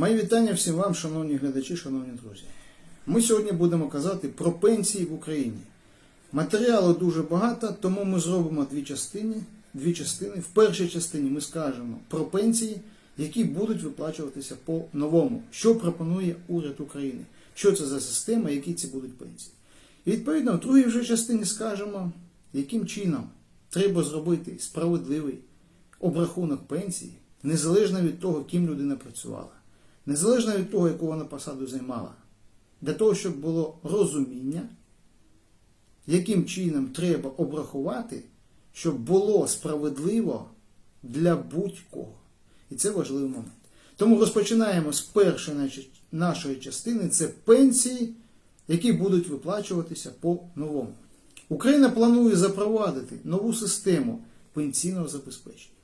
Мої вітання всім вам, шановні глядачі, шановні друзі. Ми сьогодні будемо казати про пенсії в Україні. Матеріалу дуже багато, тому ми зробимо дві частини. Дві частини. В першій частині ми скажемо про пенсії, які будуть виплачуватися по новому, що пропонує уряд України, що це за система, які ці будуть пенсії. І відповідно, в другій вже частині скажемо, яким чином треба зробити справедливий обрахунок пенсії, незалежно від того, ким людина працювала, незалежно від того, яку вона посаду займала, для того, щоб було розуміння, яким чином треба обрахувати, щоб було справедливо для будь-кого. І це важливий момент. Тому розпочинаємо з першої нашої- частини це пенсії, які будуть виплачуватися по новому. Україна планує запровадити нову систему пенсійного забезпечення.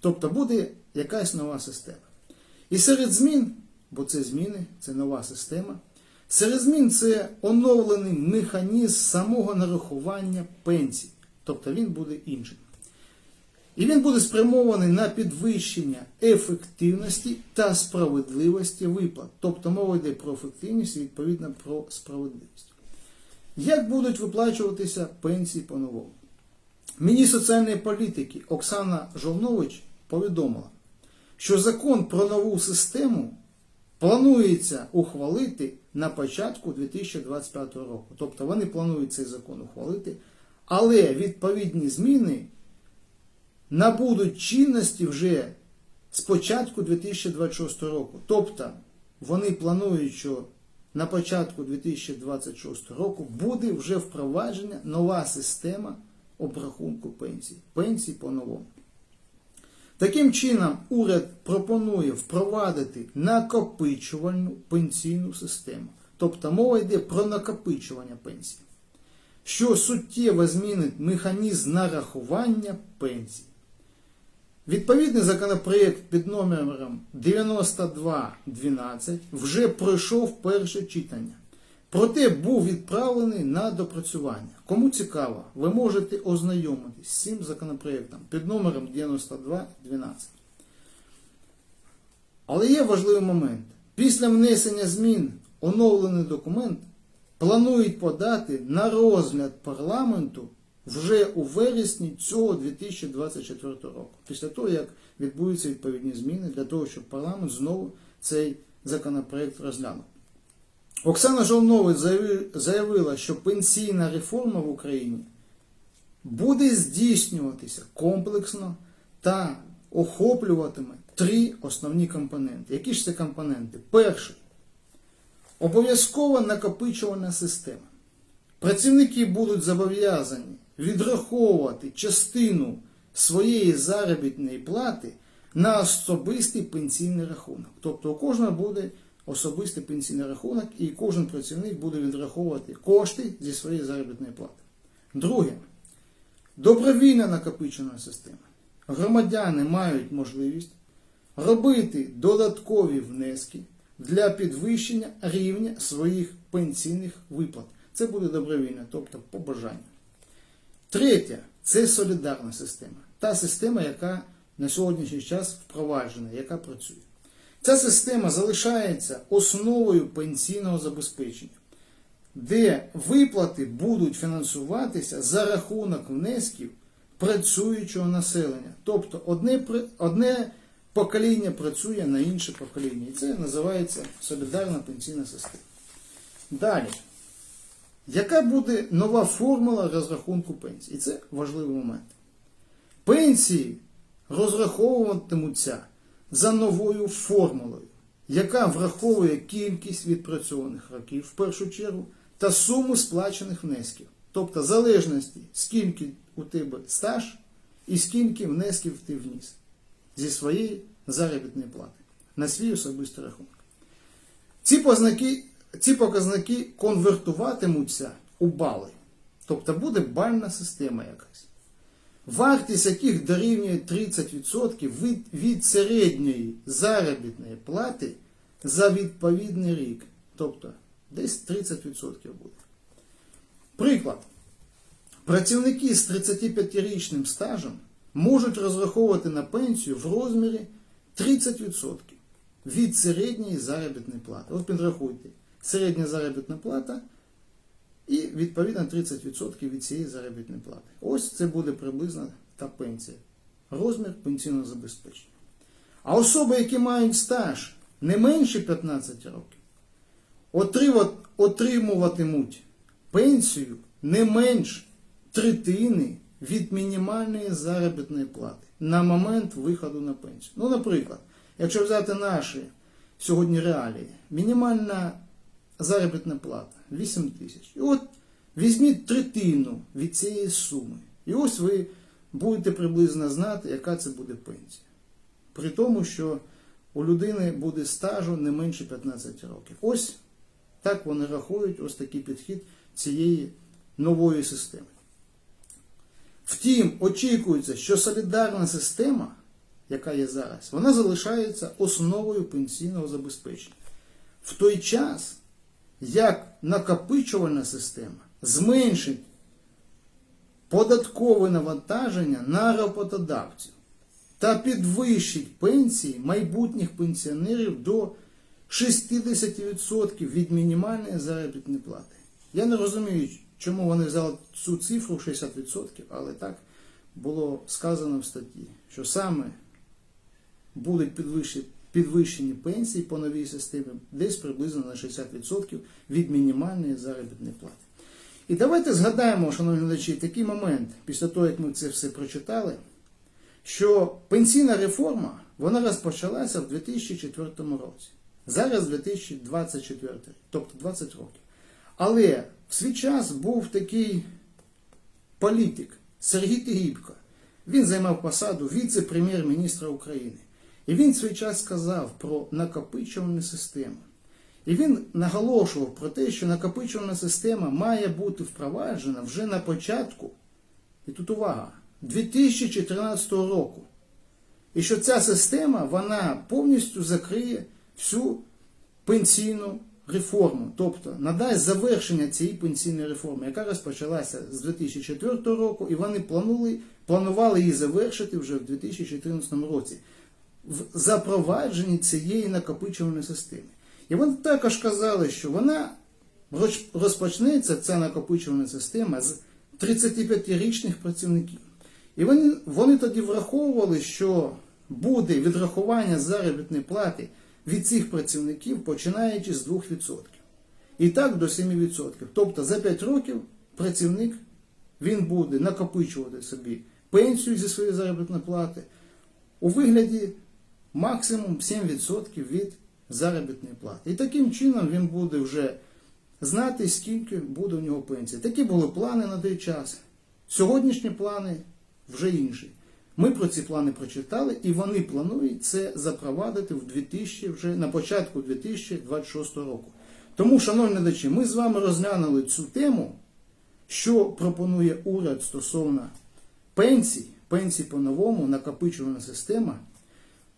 Тобто буде якась нова система. І серед змін, бо це зміни, це нова система. Серед змін це оновлений механізм самого нарахування пенсій. Тобто він буде іншим. І він буде спрямований на підвищення ефективності та справедливості виплат. Тобто мова йде про ефективність і відповідно про справедливість. Як будуть виплачуватися пенсії по-новому? Міністр соціальної політики Оксана Жолнович повідомила, що закон про нову систему планується ухвалити на початку 2025 року. Тобто вони планують цей закон ухвалити, але відповідні зміни набудуть чинності вже з початку 2026 року. Тобто вони планують, що на початку 2026 року буде вже впроваджена нова система обрахунку пенсій. Пенсій по-новому. Таким чином, уряд пропонує впровадити накопичувальну пенсійну систему. Тобто мова йде про накопичування пенсій, що суттєво змінить механізм нарахування пенсій. Відповідний законопроєкт під номером 9212 вже пройшов перше читання. Проте був відправлений на допрацювання. Кому цікаво, ви можете ознайомитись з цим законопроєктом під номером 9212. Але є важливий момент. Після внесення змін оновлений документ планують подати на розгляд парламенту вже у вересні цього 2024 року, після того, як відбудуться відповідні зміни для того, щоб парламент знову цей законопроект розглянув. Оксана Жолнович заявила, що пенсійна реформа в Україні буде здійснюватися комплексно та охоплюватиме три основні компоненти. Які ж це компоненти? Перший обов'язкова накопичувальна система. Працівники будуть зобов'язані відраховувати частину своєї заробітної плати на особистий пенсійний рахунок. Тобто у кожного буде особистий пенсійний рахунок, і кожен працівник буде відраховувати кошти зі своєї заробітної плати. Друге, добровільна накопичена система. Громадяни мають можливість робити додаткові внески для підвищення рівня своїх пенсійних виплат. Це буде добровільно, тобто по бажанню. Третє це солідарна система. Та система, яка на сьогоднішній час впроваджена, яка працює. Ця система залишається основою пенсійного забезпечення, де виплати будуть фінансуватися за рахунок внесків працюючого населення. Тобто одне, одне покоління працює на інше покоління. І це називається солідарна пенсійна система. Далі. Яка буде нова формула розрахунку пенсії? І це важливий момент. Пенсії розраховуватимуться за новою формулою, яка враховує кількість відпрацьованих років в першу чергу та суму сплачених внесків. Тобто залежності, скільки у тебе стаж і скільки внесків ти вніс зі своєї заробітної плати на свій особистий рахунок. Ці познаки, ці показники конвертуватимуться у бали. Тобто буде бальна система якась. Вартість яких дорівнює 30% від, від середньої заробітної плати за відповідний рік. Тобто десь 30% буде. Приклад. Працівники з 35-річним стажем можуть розраховувати на пенсію в розмірі 30%. від середньої заробітної плати. От підрахуйте, середня заробітна плата і відповідно 30% від цієї заробітної плати. Ось це буде приблизно та пенсія. Розмір пенсійного забезпечення. А особи, які мають стаж не менше 15 років, отримуватимуть пенсію не менш третини від мінімальної заробітної плати на момент виходу на пенсію. Ну, наприклад, якщо взяти наші сьогодні реалії, мінімальна заробітна плата 8 тисяч. І от візьміть третину від цієї суми. І ось ви будете приблизно знати, яка це буде пенсія. При тому, що у людини буде стажу не менше 15 років. Ось так вони рахують ось такий підхід цієї нової системи. Втім, очікується, що солідарна система, яка є зараз, вона залишається основою пенсійного забезпечення. В той час, як накопичувальна система зменшить податкове навантаження на роботодавців та підвищить пенсії майбутніх пенсіонерів до 60% від мінімальної заробітної плати. Я не розумію, чому вони взяли цю цифру 60%, але так було сказано в статті, що саме будуть підвищені, підвищені пенсії по новій системі десь приблизно на 60% від мінімальної заробітної плати. І давайте згадаємо, шановні глядачі, такий момент, після того, як ми це все прочитали, що пенсійна реформа вона розпочалася в 2004 році. Зараз 2024, тобто 20 років. Але в свій час був такий політик Сергій Тигіпко. Він займав посаду віце-прем'єр-міністра України. І він свій час сказав про накопичувальну систему. І він наголошував про те, що накопичувальна система має бути впроваджена вже на початку, і тут увага, 2014 року. І що ця система вона повністю закриє всю пенсійну реформу, тобто надасть завершення цієї пенсійної реформи, яка розпочалася з 2004 року, і вони планували, планували її завершити вже в 2014 році в запровадженні цієї накопичувальної системи. І вони також казали, що вона розпочнеться, ця накопичувальна система, з 35-річних працівників. І вони, вони тоді враховували, що буде відрахування заробітної плати від цих працівників, починаючи з 2%. І так до 7%. Тобто за 5 років працівник він буде накопичувати собі пенсію зі своєї заробітної плати у вигляді максимум 7% від заробітної плати. І таким чином він буде вже знати, скільки буде у нього пенсія. Такі були плани на той час. Сьогоднішні плани вже інші. Ми про ці плани прочитали, і вони планують це запровадити в 2000, вже на початку 2026 року. Тому, шановні глядачі, ми з вами розглянули цю тему, що пропонує уряд стосовно пенсій, пенсій по-новому, накопичувальна система.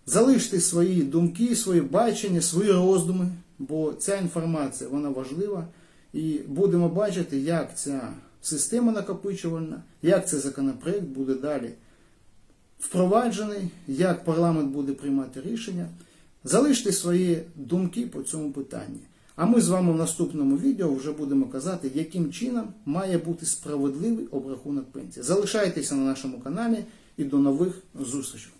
Залиште свої думки, свої бачення, свої роздуми, бо ця інформація вона важлива. І будемо бачити, як ця система накопичувальна, як цей законопроект буде далі впроваджений, як парламент буде приймати рішення. Залиште свої думки по цьому питанні. А ми з вами в наступному відео вже будемо казати, яким чином має бути справедливий обрахунок пенсії. Залишайтеся на нашому каналі і до нових зустрічей.